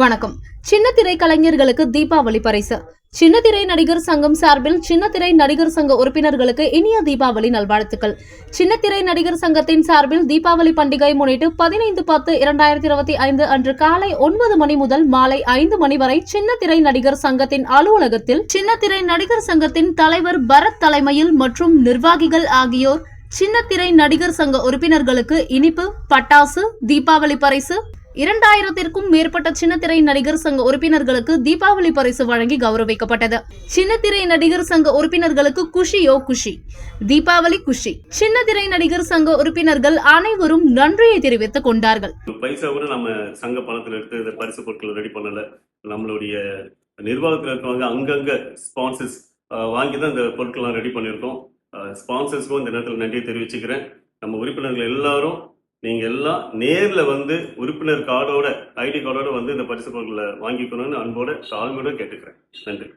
வணக்கம். சின்னத்திரை கலைஞர்களுக்கு தீபாவளி பரிசு. சின்ன திரை நடிகர் சங்கம் சார்பில் சின்ன திரை நடிகர் சங்க உறுப்பினர்களுக்கு இனிய தீபாவளி நல்வாழ்த்துக்கள். சின்னத்திரை நடிகர் சங்கத்தின் சார்பில் தீபாவளி பண்டிகை முன்னிட்டு பதினைந்து பத்து இரண்டாயிரத்தி இருபத்தி ஐந்து அன்று காலை ஒன்பது மணி முதல் மாலை ஐந்து மணி வரை சின்னத்திரை நடிகர் சங்கத்தின் அலுவலகத்தில் சின்னத்திரை நடிகர் சங்கத்தின் தலைவர் பரத் தலைமையில் மற்றும் நிர்வாகிகள் ஆகியோர் சின்னத்திரை நடிகர் சங்க உறுப்பினர்களுக்கு இனிப்பு பட்டாசு தீபாவளி பரிசு இரண்டாயிரத்திற்கும் மேற்பட்ட சின்னத்திரை நடிகர் சங்க உறுப்பினர்களுக்கு தீபாவளி பரிசு வழங்கி கௌரவிக்கப்பட்டது. சின்னத்திரை நடிகர் சங்க உறுப்பினர்களுக்கு குஷியோ குஷி தீபாவளி குஷி. சின்னத்திரை நடிகர் சங்க உறுப்பினர்கள் அனைவரும் நன்றியை தெரிவித்துக் கொண்டார்கள். பைசா கூட நம்ம சங்க பணத்தில் எடுத்து இந்த பரிசு பொருட்களை ரெடி பண்ணல. நம்மளுடைய நிர்வாகத்தில் இருக்கவங்க அங்கங்க ஸ்பான்சர்ஸ் வாங்கி தான் இந்த பொருட்கள்லாம் ரெடி பண்ணியிருக்கோம். ஸ்பான்சர்ஸ்க்கும் இந்த நேரத்தில் நன்றியை தெரிவிச்சுக்கிறேன். நம்ம உறுப்பினர்கள் எல்லாரும் நீங்க எல்லாம் நேர்ல வந்து உறுப்பினர் கார்டோட ஐடி கார்டோட வந்து இந்த பரிசு பொருட்களை வாங்கிக்கணும்னு அன்போட தாழ்மையோட கேட்டுக்கிறேன். நன்றி.